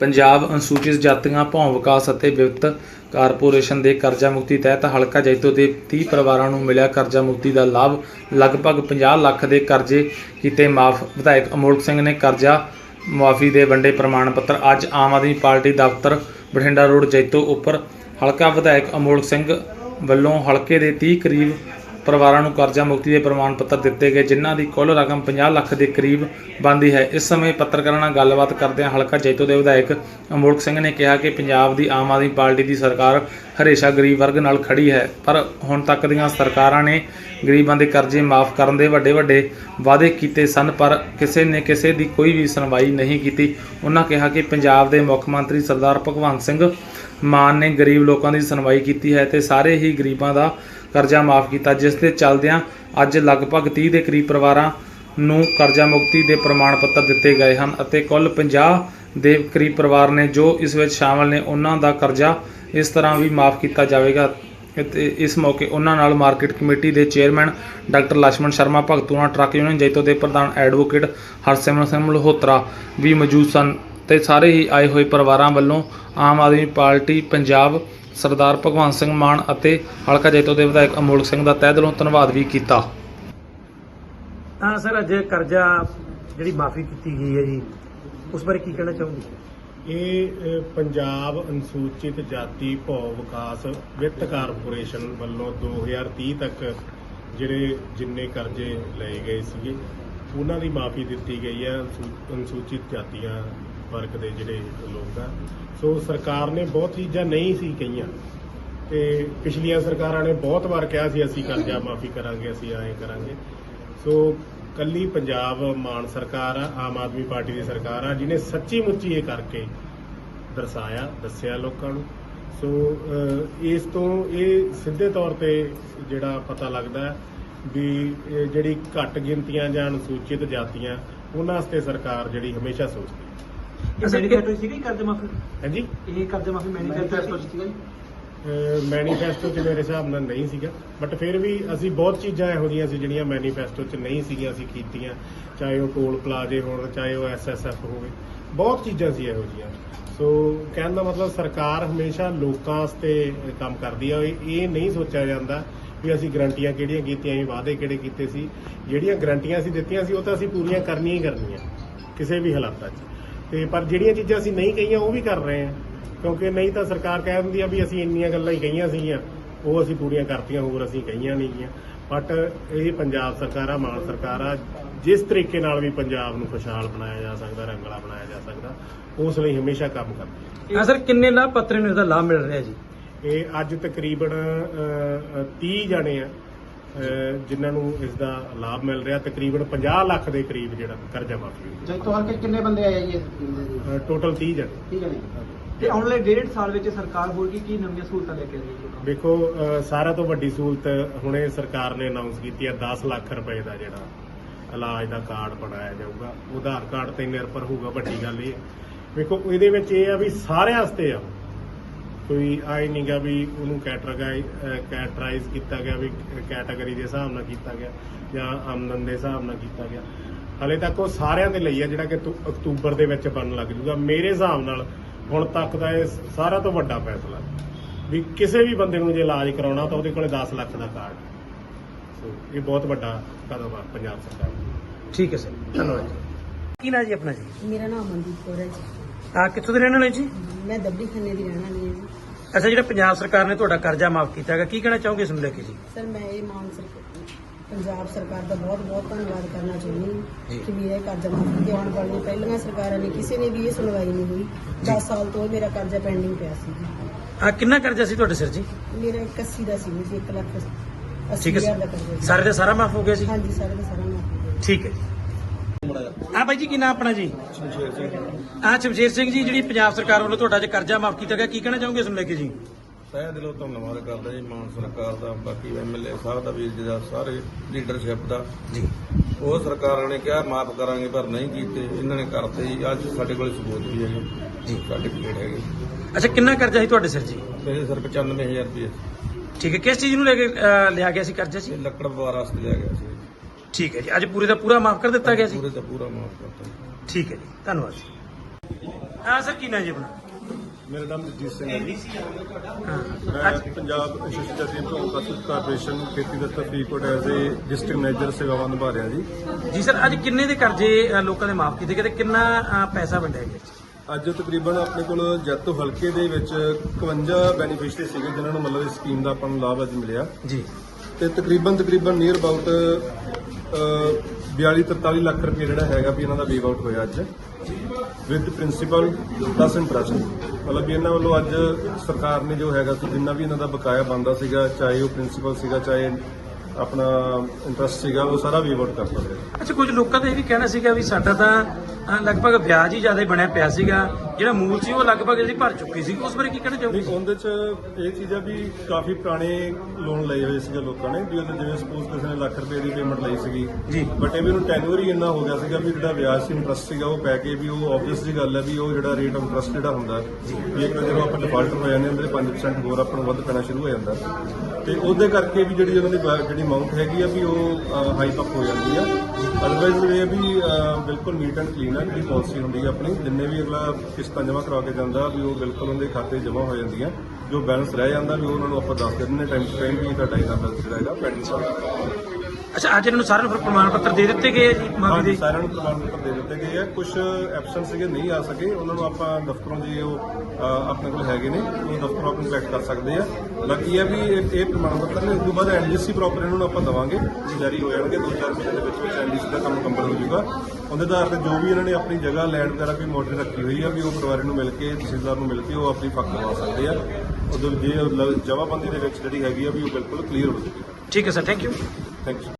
ਪੰਜਾਬ ਅਨੁਸੂਚਿਤ ਜਾਤੀਆਂ, ਭੌਂ ਵਿਕਾਸ ਅਤੇ ਵਿੱਤ ਕਾਰਪੋਰੇਸ਼ਨ ਦੇ ਕਰਜ਼ਾ ਮੁਕਤੀ ਤਹਿਤ ਹਲਕਾ ਜੈਤੋ ਦੇ 30 ਪਰਿਵਾਰਾਂ ਨੂੰ ਮਿਲਿਆ ਕਰਜ਼ਾ ਮੁਕਤੀ ਦਾ ਲਾਭ। ਲਗਭਗ 50 ਲੱਖ ਦੇ ਕਰਜ਼ੇ ਕੀਤੇ ਮਾਫ। ਵਿਧਾਇਕ ਅਮੋਲਕ ਸਿੰਘ ਨੇ ਕਰਜ਼ਾ ਮੁਆਫੀ ਦੇ ਵੰਡੇ ਪ੍ਰਮਾਣ ਪੱਤਰ ਅੱਜ ਆਮ ਆਦਮੀ ਪਾਰਟੀ ਦਫ਼ਤਰ ਬਠਿੰਡਾ ਰੋਡ ਜੈਤੋ ਉੱਪਰ। ਹਲਕਾ ਵਿਧਾਇਕ ਅਮੋਲਕ ਸਿੰਘ ਵੱਲੋਂ ਹਲਕੇ ਦੇ 30 ਕਰੀਬ ਪਰਿਵਾਰਾਂ ਨੂੰ ਕਰਜ਼ਾ ਮੁਕਤੀ ਦੇ ਪ੍ਰਮਾਣ ਪੱਤਰ ਦਿੱਤੇ ਗਏ, ਜਿਨ੍ਹਾਂ ਦੀ ਕੁੱਲ ਰਕਮ 50 ਲੱਖ ਦੇ ਕਰੀਬ ਬਣਦੀ ਹੈ। ਇਸ ਸਮੇਂ ਪੱਤਰਕਾਰਾਂ ਨਾਲ ਗੱਲਬਾਤ ਕਰਦਿਆਂ ਹਲਕਾ ਜੈਤੋ ਦੇ ਵਿਧਾਇਕ ਅਮੋਲਕ ਸਿੰਘ ਨੇ ਕਿਹਾ ਕਿ ਪੰਜਾਬ ਦੀ ਆਮ ਆਦਮੀ ਪਾਰਟੀ ਦੀ ਸਰਕਾਰ ਹਰੇਸ਼ਾ ਗਰੀਬ ਵਰਗ ਨਾਲ ਖੜੀ ਹੈ, ਪਰ ਹੁਣ ਤੱਕ ਦੀਆਂ ਸਰਕਾਰਾਂ ਨੇ ਗਰੀਬਾਂ ਦੇ ਕਰਜ਼ੇ ਮਾਫ ਕਰਨ ਦੇ ਵੱਡੇ ਵੱਡੇ ਵਾਅਦੇ ਕੀਤੇ ਸਨ, ਪਰ ਕਿਸੇ ਨੇ ਕਿਸੇ ਦੀ ਕੋਈ ਵੀ ਸੁਣਵਾਈ ਨਹੀਂ ਕੀਤੀ। ਉਹਨਾਂ ਕਿਹਾ ਕਿ ਪੰਜਾਬ ਦੇ ਮੁੱਖ ਮੰਤਰੀ ਸਰਦਾਰ ਭਗਵੰਤ ਸਿੰਘ ਮਾਨ ਨੇ ਗਰੀਬ ਲੋਕਾਂ ਦੀ ਸੁਣਵਾਈ ਕੀਤੀ ਹੈ ਤੇ ਸਾਰੇ ਹੀ ਗਰੀਬਾਂ ਦਾ ਕਰਜ਼ਾ ਮਾਫ ਕੀਤਾ, ਜਿਸ ਦੇ ਚਲਦਿਆਂ ਅੱਜ ਲਗਭਗ 30 ਦੇ ਕਰੀਬ ਪਰਿਵਾਰਾਂ ਨੂੰ ਕਰਜ਼ਾ ਮੁਕਤੀ ਦੇ ਪ੍ਰਮਾਣ ਪੱਤਰ ਦਿੱਤੇ ਗਏ ਹਨ ਅਤੇ ਕੁੱਲ 50 ਦੇ ਕਰੀਬ ਪਰਿਵਾਰ ਨੇ ਜੋ ਇਸ ਵਿੱਚ ਸ਼ਾਮਲ ਨੇ, ਉਹਨਾਂ ਦਾ ਕਰਜ਼ਾ ਇਸ ਤਰ੍ਹਾਂ ਵੀ ਮਾਫ ਕੀਤਾ ਜਾਵੇਗਾ। ਇਸ ਮੌਕੇ ਉਹਨਾਂ ਨਾਲ ਮਾਰਕੀਟ ਕਮੇਟੀ ਦੇ chairman doctor Lakshman Sharma Bhagtuana truck union, Jaito ਦੇ ਪ੍ਰਧਾਨ ਐਡਵੋਕੇਟ ਹਰਸਿਮਰਨ ਸਿੰਘ ਮਲਹੋਤਰਾ ਵੀ ਮੌਜੂਦ ਸਨ। ਤੇ ਸਾਰੇ ਹੀ ਆਏ ਹੋਏ ਪਰਿਵਾਰਾਂ ਵੱਲੋਂ ਆਮ ਆਦਮੀ ਪਾਰਟੀ, ਪੰਜਾਬ ਸਰਦਾਰ ਭਗਵੰਤ ਸਿੰਘ ਮਾਨ ਅਤੇ ਹਲਕਾ ਜੈਤੋ ਦੇ ਵਿਧਾਇਕ ਅਮੋਲਕ ਸਿੰਘ ਦਾ ਤਹਿ ਦਿਲੋਂ ਧੰਨਵਾਦ ਵੀ ਕੀਤਾ। ਹਾਂ ਸਰ ਅੱਜ ਕਰਜ਼ਾ ਜਿਹੜੀ ਮਾਫੀ ਕੀਤੀ ਗਈ ਹੈ ਜੀ ਉਸ ਬਾਰੇ ਕੀ ਕਹਿਣਾ ਚਾਹੋਗੇ? ਇਹ ਪੰਜਾਬ ਅਨੁਸੂਚਿਤ ਜਾਤੀ ਭੌ ਵਿਕਾਸ ਵਿੱਤ ਕਾਰਪੋਰੇਸ਼ਨ ਵੱਲੋਂ 2030 ਤੱਕ ਜਿਹੜੇ ਜਿੰਨੇ ਕਰਜ਼ੇ ਲਏ ਗਏ ਸੀਗੇ ਉਹਨਾਂ ਦੀ ਮਾਫੀ ਦਿੱਤੀ ਗਈ ਹੈ ਅਨੁਸੂਚਿਤ ਜਾਤੀਆਂ ਵਰਗ ਦੇ ਜਿਹੜੇ ਲੋਕ ਆ। ਸੋ ਸਰਕਾਰ ਨੇ ਬਹੁਤ ਚੀਜ਼ਾਂ ਨਹੀਂ ਸੀ ਕਹੀਆਂ ਤੇ ਪਿਛਲੀਆਂ ਸਰਕਾਰਾਂ ਨੇ ਬਹੁਤ ਵਾਰ ਕਿਹਾ ਸੀ, ਅਸੀਂ ਕਰਜ਼ਾ ਮਾਫੀ ਕਰਾਂਗੇ, ਅਸੀਂ ਐਂ ਕਰਾਂਗੇ। ਸੋ ਕੱਲੀ ਪੰਜਾਬ ਮਾਨ ਸਰਕਾਰ ਆ, ਆਮ ਆਦਮੀ ਪਾਰਟੀ ਦੀ ਸਰਕਾਰ ਆ, ਜਿਹਨੇ ਸੱਚੀ ਮੁੱਚੀ ਇਹ ਕਰਕੇ ਦਰਸਾਇਆ, ਦੱਸਿਆ ਲੋਕਾਂ ਨੂੰ। ਸੋ ਇਸ ਤੋਂ ਇਹ ਸਿੱਧੇ ਤੌਰ ਤੇ ਜਿਹੜਾ ਪਤਾ ਲੱਗਦਾ ਵੀ ਜਿਹੜੀ ਘੱਟ ਗਿਣਤੀਆਂ ਜਾਂ ਅਨੁਸੂਚਿਤ ਜਾਤੀਆਂ ਉਹਨਾਂ ਵਾਸਤੇ ਸਰਕਾਰ ਜਿਹੜੀ ਹਮੇਸ਼ਾ ਸੋਚਦੀ ਹੈ। ਇਹ ਮੈਨੀਫੈਸਟੋ ਸੀਗਾ ਹੀ ਕਰਜ਼ਾ ਮਾਫੀ ਹਾਂਜੀ? ਇਹ ਕਰਜ਼ਾ ਮਾਫੀ ਮੈਨੀਫੈਸਟੋ ਸੀਗਾ ਜੀ? ਮੈਨੀਫੈਸਟੋ 'ਚ ਮੇਰੇ ਹਿਸਾਬ ਨਾਲ ਨਹੀਂ ਸੀਗਾ। ਬਟ ਫਿਰ ਵੀ ਅਸੀਂ ਬਹੁਤ ਚੀਜ਼ਾਂ ਇਹੋ ਜਿਹੀਆਂ ਸੀ ਜਿਹੜੀਆਂ ਮੈਨੀਫੈਸਟੋ 'ਚ ਨਹੀਂ ਸੀਗੀਆਂ ਅਸੀਂ ਕੀਤੀਆਂ। ਚਾਹੇ ਉਹ ਟੋਲ ਪਲਾਜ਼ੇ ਹੋਣ ਚਾਹੇ ਉਹ ਐਸਐਸਐਫ ਹੋਵੇ। ਬਹੁਤ ਚੀਜ਼ਾਂ ਸੀ ਇਹੋ ਜਿਹੀਆਂ। ਸੋ ਕਹਿਣ ਦਾ ਮਤਲਬ ਸਰਕਾਰ ਹਮੇਸ਼ਾ ਲੋਕਾਂ ਵਾਸਤੇ ਕੰਮ ਕਰਦੀ ਆ। ਇਹ ਨਹੀਂ ਸੋਚਿਆ ਜਾਂਦਾ ਵੀ ਅਸੀਂ ਗਰੰਟੀਆਂ ਕਿਹੜੀਆਂ ਕੀਤੀਆਂ ਸੀ ਵਾਅਦੇ ਕਿਹੜੇ ਕੀਤੇ ਸੀ। ਜਿਹੜੀਆਂ ਗਰੰਟੀਆਂ ਅਸੀਂ ਦਿੱਤੀਆਂ ਸੀ, ਉਹ ਤਾਂ ਅਸੀਂ ਪੂਰੀਆਂ ਕਰਨੀਆਂ ਹੀ ਕਰਨੀਆਂ, ਕਿਸੇ ਵੀ ਹਾਲਾਤਾਂ 'ਚ। ਤੇ ਪਰ ਜਿਹੜੀਆਂ ਚੀਜ਼ਾਂ ਅਸੀਂ ਨਹੀਂ ਕਹੀਆਂ, ਉਹ ਵੀ ਕਰ ਰਹੇ ਹਾਂ। ਕਿਉਂਕਿ ਨਹੀਂ ਤਾਂ ਸਰਕਾਰ ਕਹਿ ਦਿੰਦੀ ਆ ਵੀ ਅਸੀਂ ਇੰਨੀਆਂ ਗੱਲਾਂ ਹੀ ਕਹੀਆਂ ਸੀਗੀਆਂ, ਉਹ ਅਸੀਂ ਪੂਰੀਆਂ ਕਰਤੀਆਂ, ਹੋਰ ਅਸੀਂ ਕਹੀਆਂ ਨਹੀਂ ਗੀਆਂ। ਬਟ ਇਹ ਪੰਜਾਬ ਸਰਕਾਰ ਆ, ਮਾਨ ਸਰਕਾਰ ਆ, ਜਿਸ ਤਰੀਕੇ ਨਾਲ ਵੀ ਪੰਜਾਬ ਨੂੰ ਖੁਸ਼ਹਾਲ ਬਣਾਇਆ ਜਾ ਸਕਦਾ, ਰੰਗਲਾ ਬਣਾਇਆ ਜਾ ਸਕਦਾ, ਉਸ ਲਈ ਹਮੇਸ਼ਾ ਕੰਮ ਕਰਦੀ ਹੈ ਸਰ, ਕਿੰਨੇ ਲਾਭ ਪੱਤਰ ਨੂੰ ਇਹਦਾ ਲਾਭ ਮਿਲ ਰਿਹਾ ਜੀ? ਇਹ ਅੱਜ ਤਕਰੀਬਨ ਅ, ਅ, 30 ਜਣੇ ਆ ਜਿਨ੍ਹਾਂ ਨੂੰ ਇਸ ਦਾ ਲਾਭ ਮਿਲ ਰਿਹਾ। ਤਕਰੀਬਨ 50 ਲੱਖ ਦੇ ਕਰੀਬ ਜਿਹੜਾ ਕਰਜ਼ਾ ਮਾਫੀ ਹੋਈ। ਜੈਤੋ ਹਲਕੇ ਕਿੰਨੇ ਬੰਦੇ ਆਏ ਜੀ? ਟੋਟਲ 30 ਜਣੇ। ਠੀਕ ਹੈ। ਜੀ ਤੇ ਆਉਣ ਵਾਲੇ ਡੇਢ ਸਾਲ ਵਿੱਚ ਸਰਕਾਰ ਹੋਰ ਕੀ ਕੀ ਨਵੀਆਂ ਸਹੂਲਤਾਂ ਲੈ ਕੇ ਆ ਰਹੀ ਹੈ ਲੋਕਾਂ ਨੂੰ ਵੇਖੋ ਅ, ਸਾਰਿਆਂ ਤੋਂ ਵੱਡੀ ਸਹੂਲਤ ਹੁਣੇ ਸਰਕਾਰ ਨੇ ਅਨਾਉਂਸ ਕੀਤੀ ਹੈ 10 ਲੱਖ ਰੁਪਏ ਦਾ ਜਿਹੜਾ ਇਲਾਜ ਦਾ ਕਾਰਡ ਬਣਾਇਆ ਜਾਊਗਾ। ਉਹ ਆਧਾਰ ਕਾਰਡ ਤੇ ਨਿਰਭਰ ਹੋਊਗਾ ਵੱਡੀ ਗੱਲ ਇਹ। ਹੈ ਵੇਖੋ ਇਹਦੇ ਵਿੱਚ ਇਹ ਆ ਵੀ ਸਾਰਿਆਂ ਵਾਸਤੇ ਆ। ਕੋਈ ਆਈ ਨਹੀਂਗਾ ਵੀ ਉਹਨੂੰ ਕੈਟਰਾਈਜ਼ ਕੈਟਰਾਈਜ਼ ਕੀਤਾ ਗਿਆ ਵੀ ਕੈਟਾਗਰੀ ਦੇ ਹਿਸਾਬ ਨਾਲ ਕੀਤਾ ਗਿਆ ਜਾਂ ਆਮਦਨ ਦੇ ਹਿਸਾਬ ਨਾਲ ਕੀਤਾ ਗਿਆ। ਹਲੇ ਤੱਕ ਉਹ ਸਾਰਿਆਂ ਦੇ ਲਈ ਆ ਜਿਹੜਾ ਕਿ ਅਕਤੂਬਰ ਦੇ ਵਿੱਚ ਬਣਨ ਲੱਗ ਜੂਗਾ। ਮੇਰੇ ਹਿਸਾਬ ਨਾਲ ਹੁਣ ਤੱਕ ਦਾ ਇਹ ਸਾਰਾ ਤੋਂ ਵੱਡਾ ਫੈਸਲਾ ਵੀ ਕਿਸੇ ਵੀ ਬੰਦੇ ਨੂੰ ਜੇ ਇਲਾਜ ਕਰਾਉਣਾ ਤਾਂ ਉਹਦੇ ਕੋਲੇ 10 ਲੱਖ ਦਾ ਕਾਰਡ। ਸੋ ਇਹ ਬਹੁਤ ਵੱਡਾ ਕਦਮ ਆ ਪੰਜਾਬ ਸਰਕਾਰ ਦਾ। ਠੀਕ ਹੈ ਸਰ। ਧੰਨਵਾਦ ਜੀ। ਕੀ ਨਾਂ ਜੀ ਆਪਣਾ ਜੀ? ਮੇਰਾ ਨਾਮ ਅਮਨਦੀਪ ਕੌਰ ਹੈ ਜੀ। ਆ ਕਿੱਥੋਂ ਦੇ ਰਹਿਣ ਵਾਲੇ ਜੀ? ਮੈਂ ਦੱਬੀ ਖੰਨੇ ਦੀ ਰਹਿਣ ਵਾਲੀ ਹਾਂ ਜੀ। ਅੱਛਾ ਜਿਹੜਾ ਪੰਜਾਬ ਸਰਕਾਰ ਨੇ ਤੁਹਾਡਾ ਕਰਜ਼ਾ ਮਾਫ ਕੀਤਾ ਹੈਗਾ ਕੀ ਕਹਿਣਾ ਚਾਹੋਗੇ ਇਸ ਨੂੰ ਲੈ ਕੇ ਜੀ? ਸਰ ਮੈਂ ਇਹ ਮਾਨ ਸਰਕਾਰ ਪੰਜਾਬ ਸਰਕਾਰ ਦਾ ਬਹੁਤ ਬਹੁਤ ਧੰਨਵਾਦ ਕਰਨਾ ਚਾਹੁੰਦੀ ਹਾਂ ਕਿ ਮੇਰਾ ਇਹ ਕਰਜ਼ਾ ਮਾਫ ਕੀਤੇ ਆਉਣ ਵਾਲੀਆਂ ਪਹਿਲੀਆਂ ਸਰਕਾਰਾਂ ਨੇ ਕਿਸੇ ਨੇ ਵੀ ਇਹ ਸੁਣਵਾਈ ਨਹੀਂ ਹੋਈ। 10 ਸਾਲ ਤੋਂ ਮੇਰਾ ਕਰਜ਼ਾ ਪੈਂਡਿੰਗ ਪਿਆ ਸੀ ਆ ਕਿੰਨਾ ਕਰਜ਼ਾ ਸੀ ਤੁਹਾਡੇ ਸਿਰ ਜੀ? ਮੇਰਾ 81 ਦਾ ਸੀ ਜੀ 1 ਲੱਖ 80 ਠੀਕ ਹਜ਼ਾਰ ਦਾ ਕਰਜ਼ਾ ਸੀ ਸਾਰੇ ਦਾ ਸਾਰਾ ਮਾਫ ਹੋ ਗਿਆ ਜੀ ਹਾਂਜੀ ਸਾਰੇ ਦਾ ਸਾਰਾ ਮਾਫ ਹੋ ਗਿਆ ਠੀਕ ਹੈ ਜੀ। ਆ ਬਾਈ ਜੀ ਕੀ ਨਾਮ ਆਪਣਾ ਜੀ? ਸ਼ਮਸ਼ੇਰ ਸਿੰਘ। ਆ ਸ਼ਮਸ਼ੇਰ ਸਿੰਘ ਜੀ ਜਿਹੜੀ ਪੰਜਾਬ ਸਰਕਾਰ ਵੱਲੋਂ ਤੁਹਾਡਾ ਜੇ ਕਰਜ਼ਾ ਮਾਫ ਕੀਤਾ ਗਿਆ ਕੀ ਕਹਿਣਾ ਚਾਹੋਗੇ ਇਸ ਨੂੰ ਲੈ ਕੇ ਜੀ? ਤਹਿ ਦਿਲੋਂ ਧੰਨਵਾਦ ਕਰਦਾ ਜੀ ਮਾਨ ਸਰਕਾਰ ਦਾ ਬਾਕੀ ਐਮਐਲਏ ਸਾਹਿਬ ਦਾ ਵੀਰ ਜੀ ਦਾ ਸਾਰੇ ਲੀਡਰਸ਼ਿਪ ਦਾ। ਜੀ। ਉਹ ਸਰਕਾਰਾਂ ਨੇ ਕਿਹਾ ਮਾਫ ਕਰਾਂਗੇ ਪਰ ਨਹੀਂ ਕੀਤੇ। ਇਹਨਾਂ ਨੇ ਕਰਤੇ ਜੀ ਅੱਜ ਸਾਡੇ ਕੋਲ ਸਬੂਤ ਵੀ ਹੈਗੇ। ਜੀ। ਸਰਟੀਫਿਕੇਟ ਹੈਗੇ। ਅੱਛਾ ਕਿੰਨਾ ਕਰਜ਼ਾ ਸੀ ਤੁਹਾਡੇ ਸਿਰ ਜੀ? ਮੇਰੇ ਸਿਰ 95000 ਰੁਪਏ। ਠੀਕ ਹੈ ਕਿਸ ਚੀਜ਼ ਨੂੰ ਲੈ ਕੇ ਲਿਆ ਗਿਆ ਸੀ ਕਰਜ਼ਾ ਜੀ ਇਹ ਲੱਕੜ ਪਵਾਰ ਵਾਸਤੇ ਲਿਆ ਗਿਆ ਸੀ। ਠੀਕ ਹੈ ਜੀ। ਅੱਜ ਪੂਰੇ ਦਾ ਪੂਰਾ ਮਾਫ ਕਰ ਦਿੱਤਾ ਗਿਆ ਸੀ ਪੂਰੇ ਦਾ ਪੂਰਾ ਮਾਫ ਕਰਤਾ ਜੀ। ਠੀਕ ਹੈ ਜੀ। ਧੰਨਵਾਦ ਜੀ। ਹਾਂ ਸਰ ਕੀ ਨਾਂ ਜੀ ਆਪਣਾ? ਮੇਰਾ ਨਾਮ ਜਗਜੀਤ ਸਿੰਘ ਹੈ ਜੀ। ਮੈਂ ਅੱਜ ਪੰਜਾਬ ਅਸੋਸੀਏਸ਼ਨ ਪ੍ਰੋਫੈਸਰ ਕਾਰਪੋਰੇਸ਼ਨ ਖੇਤੀ ਦਫ਼ਤਰ Faridkot as a district manager ਸੇਵਾਵਾਂ ਨਿਭਾ ਰਿਹਾ ਜੀ। ਜੀ ਸਰ ਅੱਜ ਕਿੰਨੇ ਦੇ ਕਰਜ਼ੇ ਅ, ਲੋਕਾਂ ਦੇ ਮਾਫ ਕੀਤੇ ਗਏ ਤੇ ਕਿੰਨਾ ਅ, ਪੈਸਾ ਵੰਡਿਆ ਗਿਆ ਅੱਜ ਤਕਰੀਬਨ ਆਪਣੇ ਕੋਲ ਜੈਤੋ ਹਲਕੇ ਦੇ ਵਿੱਚ 51 ਬੈਨੀਫਿਸ਼ਰੀ ਸੀਗੇ ਜਿਨ੍ਹਾਂ ਨੂੰ ਮਤਲਬ ਇਸ ਸਕੀਮ ਦਾ ਆਪਾਂ ਨੂੰ ਲਾਭ ਅੱਜ ਮਿਲਿਆ। ਜੀ। ਤੇ ਤਕਰੀਬਨ ਤਕਰੀਬਨ ਨੀਅਰ ਅਬਾਊਟ 42 43 ਲੱਖ ਰੁਪਏ ਜਿਹੜਾ ਹੈਗਾ ਵੀ ਇਹਨਾਂ ਦਾ ਵੇਵ ਆਊਟ ਹੋਇਆ ਅੱਜ ਵਿਦ ਪ੍ਰਿੰਸੀਪਲ ਪਲੱਸ ਇੰਟਰਸਟ ਮਤਲਬ ਵੀ ਇਹਨਾਂ ਵੱਲੋਂ ਅੱਜ ਸਰਕਾਰ ਨੇ ਜੋ ਹੈਗਾ ਸੀ, ਜਿੰਨਾ ਵੀ ਇਹਨਾਂ ਦਾ ਬਕਾਇਆ ਬੰਦਾ ਸੀਗਾ, ਚਾਹੇ ਉਹ ਪ੍ਰਿੰਸੀਪਲ ਸੀਗਾ, ਚਾਹੇ ਆਪਣਾ ਇੰਟਰਸਟ ਸੀਗਾ, ਉਹ ਸਾਰਾ ਵੇਵ ਆਊਟ ਕਰਤਾ ਗਿਆ। ਅੱਛਾ, ਕੁਝ ਲੋਕਾਂ ਦਾ ਇਹ ਵੀ ਕਹਿਣਾ ਸੀਗਾ ਵੀ ਸਾਡਾ ਤਾਂ ਲਗਭਗ ਵਿਆਜ ਹੀ ਜ਼ਿਆਦਾ ਬਣਿਆ ਪਿਆ ਸੀਗਾ। ਜਿਹੜਾ ਮੂਲ ਸੀ ਉਹ ਲਗਭਗ ਜਿਹੜੀ ਭਰ ਚੁੱਕੀ ਸੀ। ਉਸ ਬਾਰੇ ਕੀ ਕਹਿਣਾ ਚਾਹੋਗੇ? ਨਹੀਂ ਉਹਦੇ ਚ ਇਹ ਚੀਜ਼ ਆ ਵੀ ਕਾਫੀ ਪੁਰਾਣੇ ਲੋਨ ਲਏ ਹੋਏ ਸੀਗੇ ਲੋਕਾਂ ਨੇ ਵੀ ਉਹਦੇ ਜਿਵੇਂ ਸਪੋਜ਼ ਕਿਸੇ ਨੇ ਲੱਖ ਰੁਪਏ ਦੀ ਪੇਮੈਂਟ ਲਈ ਸੀਗੀ। ਜੀ। ਬਟ ਇਹ ਵੀ ਉਹਨੂੰ ਟੈਨਿਓਰ ਹੀ ਇੰਨਾ ਹੋ ਗਿਆ ਸੀਗਾ ਵੀ ਜਿਹੜਾ ਵਿਆਜ ਸੀ ਇੰਟਰਸਟ ਸੀਗਾ ਉਹ ਪੈ ਕੇ ਵੀ ਉਹ ਆਬਵੀਅਸ ਜੀ ਗੱਲ ਹੈ ਵੀ ਉਹ ਜਿਹੜਾ ਰੇਟ ਆਫ ਇੰਟਰਸਟ ਜਿਹੜਾ ਹੁੰਦਾ ਵੀ ਇੱਕ ਵਾਰ ਜਦੋਂ ਆਪਾਂ ਡਿਫਾਲਟਰ ਹੋ ਜਾਂਦੇ ਹਾਂ ਉਹਦੇ 5% ਹੋਰ ਆਪਾਂ ਨੂੰ ਵੱਧ ਪੈਣਾ ਸ਼ੁਰੂ ਹੋ ਜਾਂਦਾ। ਤੇ ਉਹਦੇ ਕਰਕੇ ਵੀ ਜਿਹੜੀ ਉਹਨਾਂ ਦੀ ਜਿਹੜੀ ਅਮਾਉਂਟ ਹੈਗੀ ਆ ਵੀ ਉਹ ਹਾਈਪ ਅਪ ਹੋ ਜਾਂਦੀ ਆ। ਅਦਰਵਾਈਜ਼ ਇਹ ਵੀ ਬਿਲਕੁਲ ਨੀਟ ਐਂਡ ਕਲੀਨ ਆ ਜਿਹੜੀ ਪਾਲਿਸੀ ਹੁੰਦੀ ਹੈ ਆਪਣੀ, ਜਿੰਨੇ ਵੀ ਅਗਲਾ ਕਿਸ਼ਤਾਂ ਜਮ੍ਹਾਂ ਕਰਾ ਕੇ ਜਾਂਦਾ ਵੀ ਉਹ ਬਿਲਕੁਲ ਉਹਦੇ ਖਾਤੇ ਜਮ੍ਹਾਂ ਹੋ ਜਾਂਦੀਆਂ, ਜੋ ਬੈਲੈਂਸ ਰਹਿ ਜਾਂਦਾ ਵੀ ਉਹ ਉਹਨਾਂ ਨੂੰ ਆਪਾਂ ਦੱਸ ਦਿੰਦੇ ਨੇ ਟਾਈਮ ਟੂ ਟਾਈਮ ਵੀ ਤੁਹਾਡਾ ਇਹਦਾ ਬੈਲੈਂਸ ਜਿਹੜਾ ਹੈਗਾ, ਪੈਂਡਿੰਗ ਹੈ ਅੱਛਾ ਅੱਜ ਇਹਨਾਂ ਨੂੰ ਸਾਰਿਆਂ ਨੂੰ ਫਿਰ ਪ੍ਰਮਾਣ ਪੱਤਰ ਦੇ ਦਿੱਤੇ ਗਏ ਆ ਜੀ ਮਾਫੀ ਹਾਂਜੀ ਦੇ ਸਾਰਿਆਂ ਨੂੰ ਪ੍ਰਮਾਣ ਪੱਤਰ ਦੇ ਦਿੱਤੇ ਗਏ ਆ। ਕੁਝ ਐਬਸੈਂਟ ਸੀਗੇ ਨਹੀਂ ਆ ਸਕੇ। ਉਹਨਾਂ ਨੂੰ ਆਪਾਂ ਦਫ਼ਤਰੋਂ ਜੇ ਉਹ ਆਪਣੇ ਕੋਲ ਹੈਗੇ ਨੇ ਉਹ ਦਫ਼ਤਰੋਂ ਆਪਾਂ ਕਲੈਕਟ ਕਰ ਸਕਦੇ ਆ। ਬਾਕੀ ਇਹ ਵੀ ਇਹ ਇਹ ਪ੍ਰਮਾਣ ਪੱਤਰ ਨੇ ਉਸ ਤੋਂ ਬਾਅਦ ਐਨਡੀਸੀ ਪ੍ਰੋਪਰ ਇਹਨਾਂ ਨੂੰ ਆਪਾਂ ਦਵਾਂਗੇ। ਜਾਰੀ ਹੋ ਜਾਣਗੇ ਦੋ ਚਾਰ ਮਹੀਨੇ ਦੇ ਵਿੱਚ ਵਿੱਚ ਐਨਡੀਸੀ ਦਾ ਕੰਮ ਕੰਪਲੀਟ ਹੋ ਜਾਊਗਾ। ਉਹਦੇ ਆਧਾਰ ਤੇ ਜੋ ਵੀ ਇਹਨਾਂ ਨੇ ਆਪਣੀ ਜਗ੍ਹਾ ਲੈਂਡ ਵਗੈਰਾ ਕੋਈ ਮੋਟਰ ਰੱਖੀ ਹੋਈ ਆ ਵੀ ਉਹ ਪਰਿਵਾਰ ਨੂੰ ਮਿਲ ਕੇ ਤਹਿਸੀਲਦਾਰ ਨੂੰ ਮਿਲ ਕੇ ਉਹ ਆਪਣੀ ਫੱਕ ਲਵਾ ਸਕਦੇ ਆ। ਉਦੋਂ ਜੇ ਜਵਾਬੰਦੀ ਦੇ ਵਿੱਚ ਜਿਹੜੀ ਹੈਗੀ ਆ ਵੀ ਉਹ ਬਿਲਕੁਲ ਕਲੀਅਰ ਹੋ ਜੂਗੀ ਠੀਕ ਹੈ sir thank you thank you